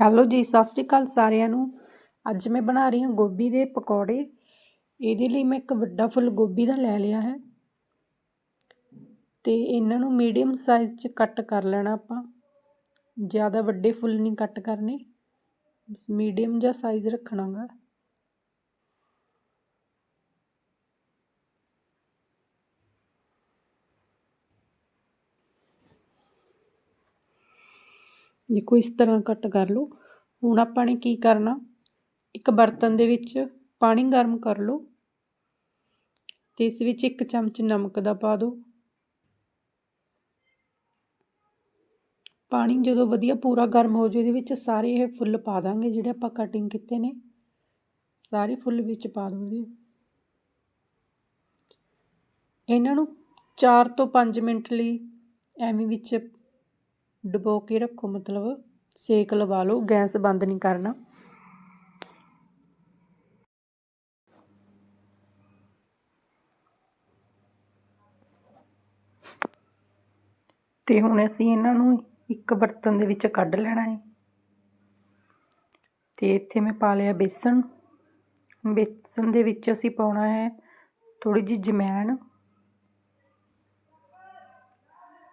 Hello ਜੀ, ਸਤਿ ਸ਼੍ਰੀ ਅਕਾਲ ਸਾਰਿਆਂ ਨੂੰ। ਅੱਜ ਮੈਂ ਬਣਾ ਰਹੀ ਹਾਂ ਗੋਭੀ ਦੇ ਪਕੌੜੇ। ਇਹਦੇ ਲਈ ਮੈਂ ਇੱਕ ਵੱਡਾ ਫੁੱਲ ਗੋਭੀ ਦਾ ਲੈ ਲਿਆ ਹੈ। ਤੇ ਇਹਨਾਂ ਨੂੰ ਮੀਡੀਅਮ ਸਾਈਜ਼ 'ਚ ਕੱਟ ਕਰ ਲੈਣਾ ਆਪਾਂ। ਜ਼ਿਆਦਾ ਵੱਡੇ ਫੁੱਲ ਨਹੀਂ ਕੱਟ ਕਰਨੇ। ਬਸ ਮੀਡੀਅਮ ਜਿਹਾ ਸਾਈਜ਼ ਰੱਖਣਾਗਾ। ਦੇਖੋ ਇਸ ਤਰ੍ਹਾਂ ਕੱਟ ਕਰ ਲਓ, ਹੁਣ ਆਪਾਂ ਨੇ ਕੀ ਕਰਨਾ? ਇੱਕ ਬਰਤਨ ਦੇ ਵਿੱਚ ਪਾਣੀ ਗਰਮ ਕਰ ਲਓ ਤੇ ਇਸ ਵਿੱਚ ਇੱਕ ਚਮਚ ਨਮਕ ਦਾ ਪਾ ਦਿਓ। ਪਾਣੀ ਜਦੋਂ ਵਧੀਆ ਪੂਰਾ ਗਰਮ ਹੋ ਜਾਵੇ ਇਹਦੇ ਵਿੱਚ ਸਾਰੇ ਇਹ ਫੁੱਲ ਪਾ ਦਾਂਗੇ ਜਿਹੜੇ ਆਪਾਂ ਕਟਿੰਗ ਕੀਤੇ ਨੇ। ਸਾਰੇ ਫੁੱਲ ਵਿੱਚ ਪਾ ਦੋਗੇ ਇਹਨਾਂ ਨੂੰ 4 ਤੋਂ 5 ਮਿੰਟ ਲਈ ਐਵੇਂ ਵਿੱਚ ਡਬੋ ਕੇ ਰੱਖੋ, ਮਤਲਬ ਸੇਕ ਲਵਾ ਲਓ, ਗੈਸ ਬੰਦ ਨਹੀਂ ਕਰਨਾ। ਤੇ ਹੁਣ ਅਸੀਂ ਇਹਨਾਂ ਨੂੰ ਇੱਕ ਬਰਤਨ ਦੇ ਵਿੱਚ ਕੱਢ ਲੈਣਾ ਹੈ। ਤੇ ਇੱਥੇ ਮੈਂ ਪਾ ਲਿਆ ਬੇਸਣ ਬੇਸਣ ਦੇ ਵਿੱਚ ਅਸੀਂ ਪਾਉਣਾ ਹੈ ਥੋੜੀ ਜਿਹੀ ਜਮੈਣ।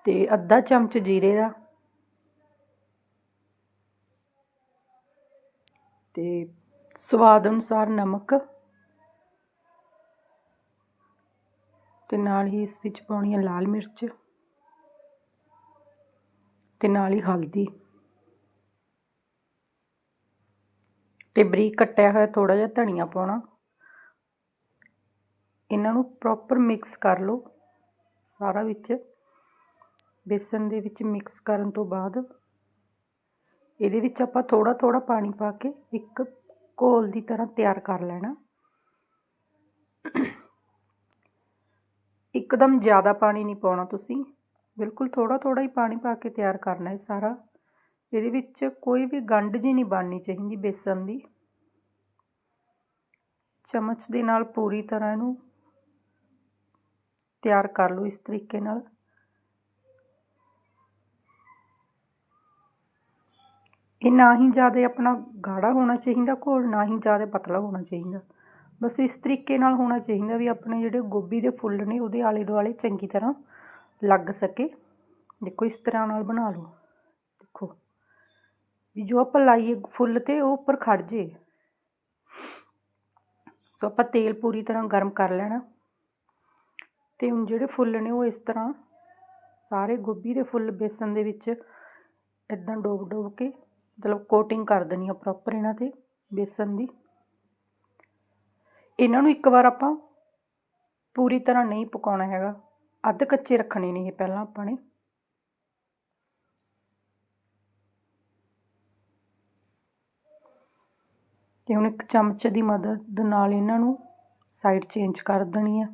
ਤੇ ਅੱਧਾ ਚਮਚ ਜੀਰੇ ਦਾ। ਤੇ ਸਵਾਦ ਅਨੁਸਾਰ ਨਮਕ ਅਤੇ ਨਾਲ ਹੀ ਇਸ ਵਿੱਚ ਪਾਉਣੀ ਹੈ ਲਾਲ ਮਿਰਚ ਅਤੇ ਨਾਲ ਹੀ ਹਲਦੀ ਤੇ ਬਰੀਕ ਕੱਟਿਆ ਹੋਇਆ ਥੋੜਾ ਜਿਹਾ ਧਨੀਆ ਪਾਉਣਾ। ਇਹਨਾਂ ਨੂੰ ਪ੍ਰੋਪਰ ਮਿਕਸ ਕਰ ਲਓ। ਸਾਰਾ ਵਿੱਚ ਬੇਸਣ ਦੇ ਵਿੱਚ ਮਿਕਸ ਕਰਨ ਤੋਂ ਬਾਅਦ ਇਹਦੇ ਵਿੱਚ ਆਪਾਂ ਥੋੜਾ ਥੋੜਾ ਪਾਣੀ ਪਾ ਕੇ ਇੱਕ ਘੋਲ ਦੀ ਤਰ੍ਹਾਂ ਤਿਆਰ ਕਰ ਲੈਣਾ। ਇੱਕਦਮ ਜ਼ਿਆਦਾ ਪਾਣੀ ਨਹੀਂ ਪਾਉਣਾ ਤੁਸੀਂ। ਬਿਲਕੁਲ ਥੋੜਾ ਥੋੜਾ ਹੀ ਪਾਣੀ ਪਾ ਕੇ ਤਿਆਰ ਕਰਨਾ ਹੈ ਸਾਰਾ। ਇਹਦੇ ਵਿੱਚ ਕੋਈ ਵੀ ਗੰਢ ਜੀ ਨਹੀਂ ਬਣਨੀ ਚਾਹੀਦੀ ਬੇਸਨ ਦੀ। ਚਮਚ ਦੇ ਨਾਲ ਪੂਰੀ ਤਰ੍ਹਾਂ ਇਹਨੂੰ ਤਿਆਰ ਕਰ ਲਓ ਇਸ ਤਰੀਕੇ ਨਾਲ। ਇਹ ਨਾ ਹੀ ਜ਼ਿਆਦਾ ਆਪਣਾ ਗਾੜਾ ਹੋਣਾ ਚਾਹੀਦਾ, ਘੋਲ ਨਾ ਹੀ ਜ਼ਿਆਦਾ ਪਤਲਾ ਹੋਣਾ ਚਾਹੀਦਾ। ਬਸ ਇਸ ਤਰੀਕੇ ਨਾਲ ਹੋਣਾ ਚਾਹੀਦਾ ਵੀ ਆਪਣੇ ਜਿਹੜੇ ਗੋਭੀ ਦੇ ਫੁੱਲ ਨੇ, ਉਹਦੇ ਆਲੇ ਦੁਆਲੇ ਚੰਗੀ ਤਰ੍ਹਾਂ ਲੱਗ ਸਕੇ। ਦੇਖੋ, ਇਸ ਤਰ੍ਹਾਂ ਨਾਲ ਬਣਾ ਲਓ। ਦੇਖੋ, ਵੀ ਜੋ ਆਪਾਂ ਲਾਈਏ ਫੁੱਲ ਤੇ, ਉਹ ਉੱਪਰ ਖੜ ਜੇ। ਸੋ ਆਪਾਂ ਤੇਲ ਪੂਰੀ ਤਰ੍ਹਾਂ ਗਰਮ ਕਰ ਲੈਣਾ। ਤੇ ਹੁਣ ਜਿਹੜੇ ਫੁੱਲ ਨੇ, ਉਹ ਇਸ ਤਰ੍ਹਾਂ ਸਾਰੇ ਗੋਭੀ ਦੇ ਫੁੱਲ ਬੇਸਨ ਦੇ ਵਿੱਚ ਇਦਾਂ ਡੋਬ ਡੋਬ ਕੇ ਮਤਲਬ ਕੋਟਿੰਗ ਕਰ ਦੇਣੀ ਆ ਪ੍ਰੋਪਰ ਇਹਨਾਂ ਤੇ, ਬੇਸਨ ਦੀ। ਇਹਨਾਂ ਨੂੰ ਇੱਕ ਵਾਰ ਆਪਾਂ ਪੂਰੀ ਤਰ੍ਹਾਂ ਨਹੀਂ ਪਕਾਉਣਾ ਹੈਗਾ। ਅੱਧ ਕੱਚੇ ਰੱਖਣੇ ਨੇ ਇਹ ਪਹਿਲਾਂ ਆਪਾਂ ਨੇ। ਤੇ ਹੁਣ ਇੱਕ ਚਮਚ ਦੀ ਮਦਦ ਨਾਲ ਇਹਨਾਂ ਨੂੰ ਸਾਈਡ ਚੇਂਜ ਕਰ ਦੇਣੀ ਆ।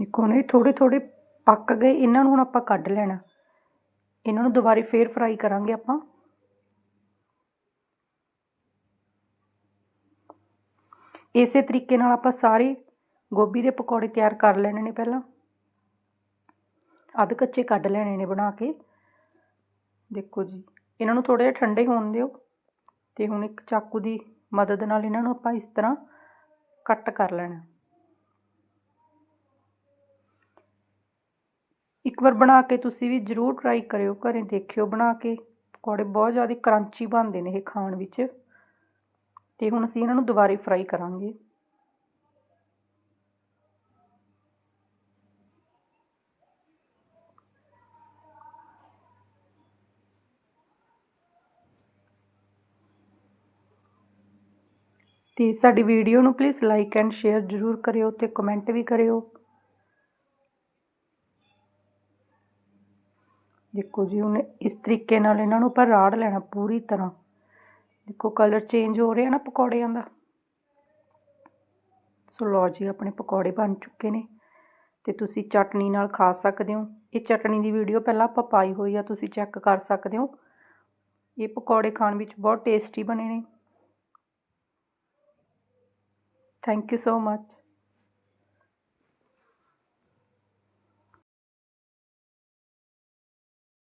ਦੇਖੋ ਨੇ ਥੋੜ੍ਹੇ ਥੋੜ੍ਹੇ ਪੱਕ ਗਏ, ਇਹਨਾਂ ਨੂੰ ਹੁਣ ਆਪਾਂ ਕੱਢ ਲੈਣਾ। ਇਹਨਾਂ ਨੂੰ ਦੁਬਾਰੇ ਫੇਰ ਫਰਾਈ ਕਰਾਂਗੇ ਆਪਾਂ। ਇਸੇ ਤਰੀਕੇ ਨਾਲ ਆਪਾਂ ਸਾਰੇ ਗੋਭੀ ਦੇ ਪਕੌੜੇ ਤਿਆਰ ਕਰ ਲੈਣੇ ਨੇ ਪਹਿਲਾਂ। ਅੱਧ ਕੱਚੇ ਕੱਢ ਲੈਣੇ ਨੇ ਬਣਾ ਕੇ। ਦੇਖੋ ਜੀ, ਇਹਨਾਂ ਨੂੰ ਥੋੜੇ ਜਿਹਾ ਠੰਡੇ ਹੋਣ ਦਿਓ ਤੇ ਹੁਣ ਇੱਕ ਚਾਕੂ ਦੀ ਮਦਦ ਨਾਲ ਇਹਨਾਂ ਨੂੰ ਆਪਾਂ ਇਸ ਤਰ੍ਹਾਂ ਕੱਟ ਕਰ ਲੈਣਾ। ਇੱਕ ਵਾਰ ਬਣਾ ਕੇ ਤੁਸੀਂ ਵੀ ਜ਼ਰੂਰ ਟਰਾਈ ਕਰਿਓ, ਘਰੇ ਦੇਖਿਓ ਬਣਾ ਕੇ। ਪਕੌੜੇ ਬਹੁਤ ਜ਼ਿਆਦਾ ਕਰੰਚੀ ਬਣਦੇ ਨੇ ਇਹ ਖਾਣ ਵਿੱਚ। ਤੇ ਹੁਣ ਅਸੀਂ ਇਹਨਾਂ ਨੂੰ ਦੁਬਾਰੇ ਫਰਾਈ ਕਰਾਂਗੇ। ਤੇ ਸਾਡੀ ਵੀਡੀਓ ਨੂੰ ਪਲੀਜ਼ ਲਾਈਕ ਐਂਡ ਸ਼ੇਅਰ ਜ਼ਰੂਰ ਕਰਿਓ ਤੇ ਕਮੈਂਟ ਵੀ ਕਰਿਓ। ਦੇਖੋ ਜੀ, ਉਹਨੇ ਇਸ ਤਰੀਕੇ ਨਾਲ ਇਹਨਾਂ ਨੂੰ ਆਪਾਂ ਰਾੜ ਲੈਣਾ ਪੂਰੀ ਤਰ੍ਹਾਂ। ਦੇਖੋ ਕਲਰ ਚੇਂਜ ਹੋ ਰਿਹਾ ਨਾ ਪਕੌੜਿਆਂ ਦਾ। ਸੋ ਲੋ ਜੀ, ਆਪਣੇ ਪਕੌੜੇ ਬਣ ਚੁੱਕੇ ਨੇ। ਤੇ ਤੁਸੀਂ ਚਟਨੀ ਨਾਲ ਖਾ ਸਕਦੇ ਹੋ। ਇਹ ਚਟਨੀ ਦੀ ਵੀਡੀਓ ਪਹਿਲਾਂ ਆਪਾਂ ਪਾਈ ਹੋਈ ਆ, ਤੁਸੀਂ ਚੈੱਕ ਕਰ ਸਕਦੇ ਹੋ। ਇਹ ਪਕੌੜੇ ਖਾਣ ਵਿੱਚ ਬਹੁਤ ਟੇਸਟੀ ਬਣੇ ਨੇ। Thank you so much